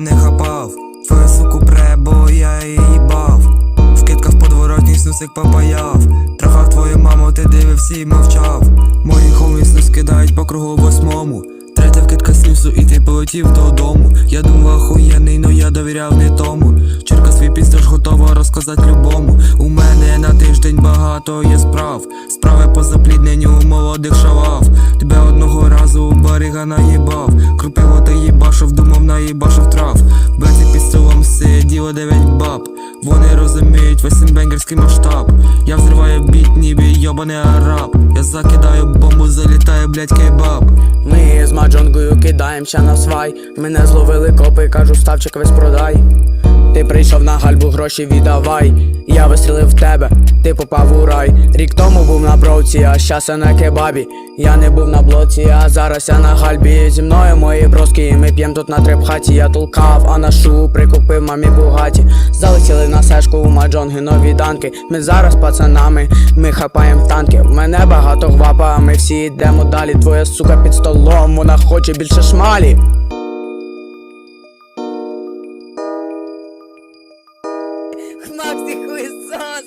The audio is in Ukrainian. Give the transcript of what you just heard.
нічого не хапав. Твою суку пребо, я її бав. В китках подворотній сусик попаяв. Трахав твою маму, ти дивився і мовчав. Мої хомі снус кидають по кругу восьмому. Третя вкидка снюсу і ти полетів додому. Я думав, охуєний, но я довіряв не тому. Чірка свій пістеж готова розказати любому. У мене на тиждень багато є справ. Справи по заплідненню молодих шавав. Баріга наїбав. Крупиво ти їбашив, думав наїбашив трав. Беці під столом сиділо дев'ять баб. Вони розуміють весь бенгерський масштаб. Я взриваю біт, ніби йобаний араб. Я закидаю бомбу, залітаю, блять, кейбаб. Ми з маджонгою кидаємося на свай. Мене зловили копи, кажу, ставчик весь продай. Ти прийшов на гальбу, гроші віддавай. Я вистрілив в тебе, ти попав у рай. Рік тому був на бровці, а щас я на кебабі. Я не був на блоці, а зараз я на гальбі. Зі мною мої броски, ми п'єм тут на трепхаті. Я толкав, а на шу прикупив мамі бугаті. Залетіли на сешку у маджонги нові данки. Ми зараз пацанами, ми хапаєм танки. В мене багато гвапа, ми всі йдемо далі. Твоя сука під столом, вона хоче більше шмалі. Макс, ти хуйсос!